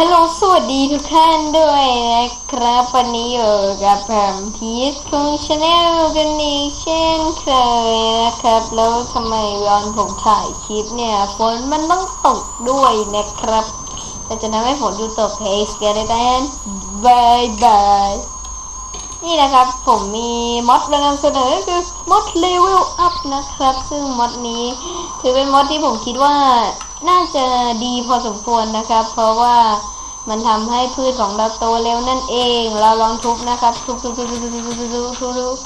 ฮัลโหลสวัสดีทุกท่านด้วยนะครับ วันนี้อยู่กับผมพีชคุงชาแนลกันอีกเช่นเคยนะครับ แล้วทำไมวันผมถ่ายคลิปเนี่ยฝนมันต้องตกด้วยนะครับแต่จะทำให้ฝนหยุดตกเฮสกันได้ไหมบายบาย นี่นะครับผมมีมอดมานำเสนอคือมอดเลเวลอัพนะครับ ซึ่งมอดนี้ ถือเป็นมอดที่ผมคิดว่าน่าจะดีพอสมควรนะครับ เพราะว่ามันทำให้พืชของเราโตเร็วนั่นเอง เราลองทุบนะครับทุบทุบทุบทุบทุบทุบทุบทุบทุบทุบ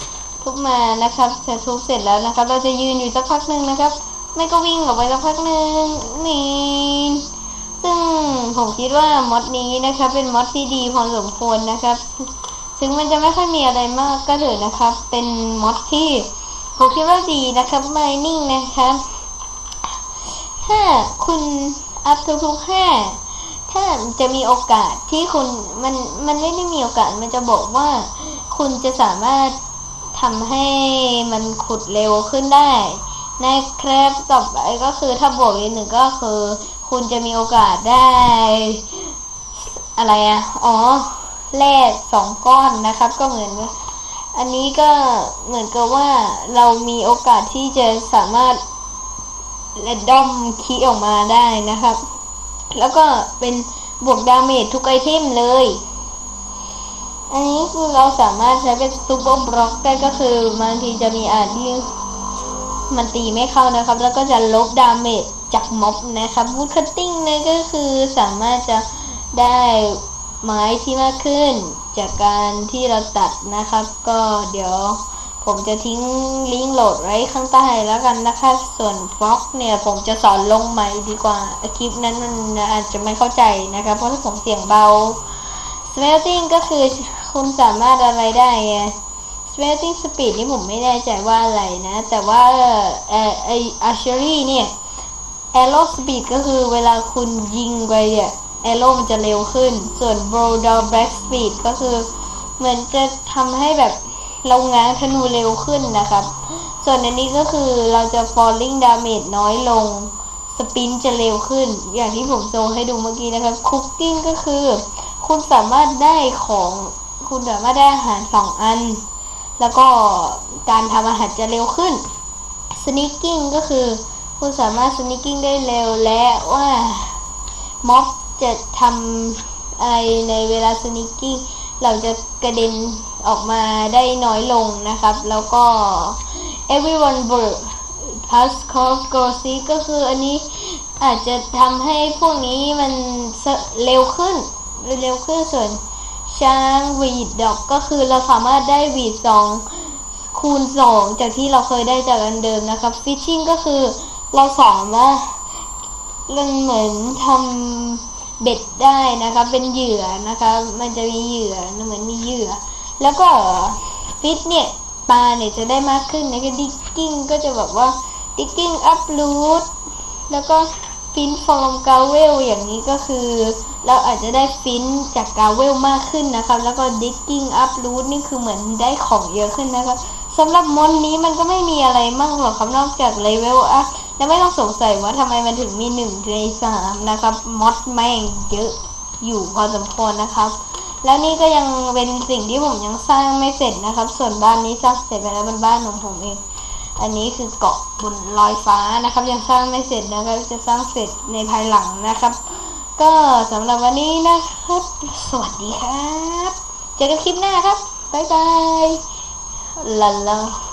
ทุบมานะครับจะทุบเสร็จแล้วนะครับ เราจะยืนอยู่สักพักหนึ่งนะครับ ไม่ก็วิ่งออกไปสักพักหนึ่งนี่ซึ่งผมคิดว่ามอดนี้นะครับ เป็นมอดที่ดีพอสมควรนะครับ ถึงมันจะไม่ค่อยมีอะไรมากก็เถอะนะครับ เป็นมอดที่ผมคิดว่าดีนะครับ mining นะครับถ้าคุณอัพทุกๆห้าถ้าจะมีโอกาสที่คุณมันมันไม่ได้มีโอกาสมันจะบอกว่า คุณจะสามารถทำให้มันขุดเร็วขึ้นได้นะครับต่อไปก็คือถ้าบวกอีกหนึ่งก็คือ คุณจะมีโอกาสได้ อะไรอะอ๋อ แร่สองก้อนนะครับ ก็เหมือนอันนี้ก็เหมือนกับว่าเรามีโอกาสที่จะสามารถแรดดอมคีออกมาได้นะครับ แล้วก็เป็นบวกดาเมจทุกไอเทมเลย อันนี้คือเราสามารถใช้เป็นซูเปอร์บล็อกได้ก็คือบางทีจะมีอาจที่มันตีไม่เข้านะครับ แล้วก็จะลบดาเมจจากม็อบนะครับวูดคัตติ้งเนี่ยก็คือสามารถจะได้ ไม้ที่มากขึ้น จากการที่เราตัดนะครับ ก็เดี๋ยวผมจะทิ้งลิงก์โหลดไว้ข้างใต้แล้วกันนะครับ ส่วนฟ็อกเนี่ยผมจะสอนลงใหม่ดีกว่าคลิปนั้นมันอาจจะไม่เข้าใจนะครับ เพราะถ้าผมเสียงเบา smelting ก็คือคุณสามารถอะไรได้ไง smelting speed นี่ผมไม่แน่ใจว่าอะไรนะ แต่ว่าเออไอ archery เนี่ย arrow speed ก็คือเวลาคุณยิงไปเนี่ย arrow มันจะเร็วขึ้น ส่วน blow down black speed ก็คือ เหมือนจะทำให้แบบเราง้างธนูเร็วขึ้นนะครับ ส่วนอันนี้ก็คือเราจะ falling damage น้อยลง สปินจะเร็วขึ้น อย่างที่ผมโชว์ให้ดูเมื่อกี้นะครับ cooking ก็คือ คุณสามารถได้ของ คุณสามารถได้อาหารสองอัน แล้วก็การทำอาหารจะเร็วขึ้น sneaking ก็คือ คุณสามารถ sneaking ได้เร็วและว่าม็อบ จะทำอะไรในเวลา sneaking เราจะกระเด็นออกมาได้น้อยลงนะครับ แล้วก็ everyone bird plus cost g o s y ก็คืออันนี้อาจจะทำให้พวกนี้มันเร็วขึ้น เร็วขึ้นส่วนช้างวีดดอกก็คือเราสามารถได้วีดสองคูณสองจากที่เราเคยได้จากอันเดิมนะครับ fishing ก็คือเราสามารถมันเหมือนทำ เบ็ดได้นะครับเป็นเหยื่อนะคะ มันจะมีเหยื่อเหมือนมีเหยื่อ แล้วก็ฟิตเนี่ยปลาเนี่ยจะได้มากขึ้นนะก็ดิกกิ้งก็จะแบบว่าดิกกิ้งอัพรูทแล้วก็ฟินฟอร์มกาเวลอย่างนี้ก็คือ เราอาจจะได้ฟินจากกาเวลมากขึ้นนะครับ แล้วก็ดิกกิ้งอัพรูทนี่คือเหมือนได้ของเยอะขึ้นนะครับสำหรับมอนนี้มันก็ไม่มีอะไรมากหรอกครับนอกจากเลเวลอัพ และไม่ต้องสงสัยว่าทำไมมันถึงมีหนึ่งในสามนะครับมอดแม่งเยอะอยู่พอสมควรนะครับ แล้วนี่ก็ยังเป็นสิ่งที่ผมยังสร้างไม่เสร็จนะครับ ส่วนบ้านนี้สร้างเสร็จไปแล้วเป็นบ้านของผมเอง อันนี้คือเกาะบนลอยฟ้านะครับ ยังสร้างไม่เสร็จนะครับจะสร้างเสร็จในภายหลังนะครับ ก็สำหรับวันนี้นะครับ สวัสดีครับ เจอกันคลิปหน้าครับบ๊ายบายลาลา